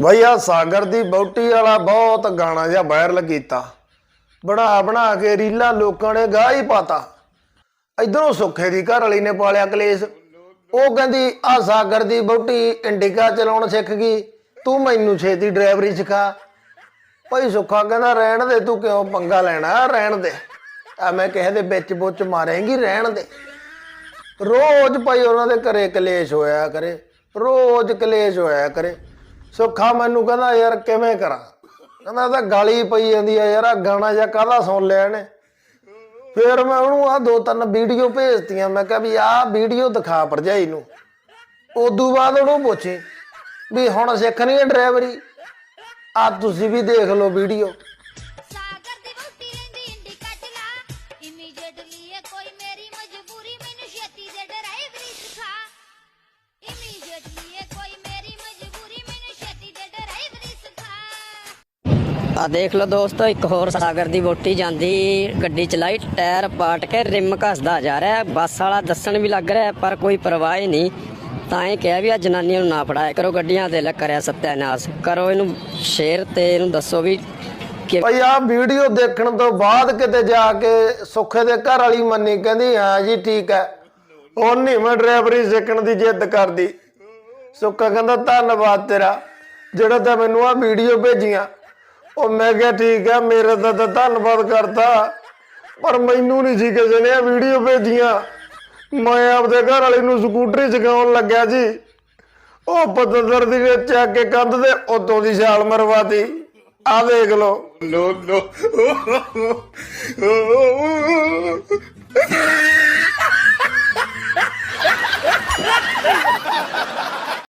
ਬਈ ਆ ਸਾਗਰ ਦੀ ਬੌਟੀ ਵਾਲਾ ਬਹੁਤ ਗਾਣਾ ਜਿਹਾ ਵਾਇਰਲ ਕੀਤਾ। ਬਣਾ ਬਣਾ ਕੇ ਰੀਲਾਂ ਲੋਕਾਂ ਨੇ ਗਾਹ ਹੀ ਪਾਤਾ। ਇਧਰੋਂ ਸੁੱਖੇ ਦੀ ਘਰ ਵਾਲੀ ਨੇ ਪਾਲਿਆ ਕਲੇਸ਼। ਉਹ ਕਹਿੰਦੀ, ਆ ਸਾਗਰ ਦੀ ਬੌਟੀ ਇੰਡੀਕਾ ਚਲਾਉਣ ਸਿੱਖ ਗਈ। ਤੂੰ ਮੈਨੂੰ ਛੇਤੀ ਡਰਾਈਵਰੀ ਸਿਖਾ। ਭਾਈ ਸੁੱਖਾ ਕਹਿੰਦਾ, ਰਹਿਣ ਦੇ, ਤੂੰ ਕਿਉਂ ਪੰਗਾ ਲੈਣਾ? ਰਹਿਣ ਦੇ। ਆ ਮੈਂ ਕਿਸੇ ਦੇ ਵਿੱਚ ਬੁੱਚ ਮਾਰੇਂਗੀ, ਰਹਿਣ ਦੇ। ਰੋਜ਼ ਭਾਈ ਉਹਨਾਂ ਦੇ ਘਰੇ ਕਲੇਸ਼ ਹੋਇਆ ਕਰੇ। ਰੋਜ਼ ਕਲੇਸ਼ ਹੋਇਆ ਕਰੇ। ਸੁੱਖਾ ਮੈਨੂੰ ਕਹਿੰਦਾ, ਯਾਰ ਕਿਵੇਂ ਕਰਾਂ? ਕਹਿੰਦਾ ਤਾਂ ਗਾਲੀ ਪਈ ਜਾਂਦੀ ਆ ਯਾਰ ਆ ਗਾਣਾ ਜਾਂ ਕਾਹਦਾ ਸੁਣ ਲਿਆ ਇਹਨੇ? ਫਿਰ ਮੈਂ ਉਹਨੂੰ ਆ ਦੋ ਤਿੰਨ ਵੀਡੀਓ ਭੇਜਤੀਆਂ, ਮੈਂ ਕਿਹਾ ਵੀ ਆਹ ਵੀਡੀਓ ਦਿਖਾ ਭਰਜਾਈ ਨੂੰ। ਉਦੋਂ ਬਾਅਦ ਉਹਨੂੰ ਪੁੱਛੇ ਵੀ ਹੁਣ ਸਿੱਖਣੀ ਹੈ ਡਰਾਈਵਰੀ? ਆ ਤੁਸੀਂ ਵੀ ਦੇਖ ਲਓ ਵੀਡੀਓ। ਆ ਦੇਖ ਲਓ ਦੋਸਤੋ, ਇੱਕ ਹੋਰ ਸਾਗਰ ਦੀ ਵੋਟੀ ਜਾਂਦੀ, ਗੱਡੀ ਚਲਾਈ, ਟਾਇਰ ਪਾਟ ਕੇ ਰਿਮ ਘਸਦਾ ਜਾ ਰਿਹਾ ਬੱਸ ਵਾਲਾ ਦੱਸਣ ਵੀ ਲੱਗ ਰਿਹਾ ਪਰ ਕੋਈ ਪਰਵਾਹ ਹੀ ਨਹੀਂ। ਤਾਂ ਇਹ ਕਿਹਾ ਵੀ ਆ, ਜਨਾਨੀਆਂ ਨੂੰ ਨਾ ਫੜਾਇਆ ਕਰੋ, ਗੱਡੀਆਂ ਦੇ ਲੈ ਕਰਿਆ ਸਤਿਆਨਾਸ਼। ਕਰੋ ਇਹਨੂੰ ਸ਼ੇਰ ਤੇ ਇਹਨੂੰ ਦੱਸੋ ਵੀ ਕਿ ਆ ਵੀਡੀਓ ਦੇਖਣ ਤੋਂ ਬਾਅਦ ਕਿਤੇ ਜਾ ਕੇ ਸੁੱਖੇ ਦੇ ਘਰ ਵਾਲੀ ਮੰਨੀ ਕਹਿੰਦੀ, ਹਾਂ ਜੀ, ਠੀਕ ਹੈ। ਉਹ ਨਹੀਂ ਮੈਂ ਡਰਾਈਵਰੀ ਸਿੱਖਣ ਦੀ ਜਿੱਦ ਕਰਦੀ। ਸੁੱਖਾ ਕਹਿੰਦਾ, ਧੰਨਵਾਦ ਤੇਰਾ। ਜਿਹੜਾ ਤਾਂ ਮੈਨੂੰ ਆ ਵੀਡੀਓ ਭੇਜੀਆਂ। ਉਹ ਮੈਂ ਕਿਹਾ ਠੀਕ ਹੈ ਮੇਰੇ ਦਾ ਤਾਂ ਧੰਨਵਾਦ ਕਰਤਾ ਪਰ ਮੈਨੂੰ ਨਹੀਂ ਸੀ ਕਿਸੇ ਨੇ ਵੀਡੀਓ ਭੇਜੀਆਂ। ਮੈਂ ਆਪਦੇ ਘਰ ਵਾਲੇ ਨੂੰ ਸਕੂਟਰੀ ਸਿਖਾਉਣ ਲੱਗਿਆ ਜੀ। ਉਹ ਪਤੰਦਰ ਦੀ ਨੇ ਚੱਕ ਕੇ ਕੰਧ ਦੇ ਉਤੋਂ ਦੀ ਛਾਲ ਮਰਵਾਤੀ। ਆ ਦੇਖ ਲੋ no, no.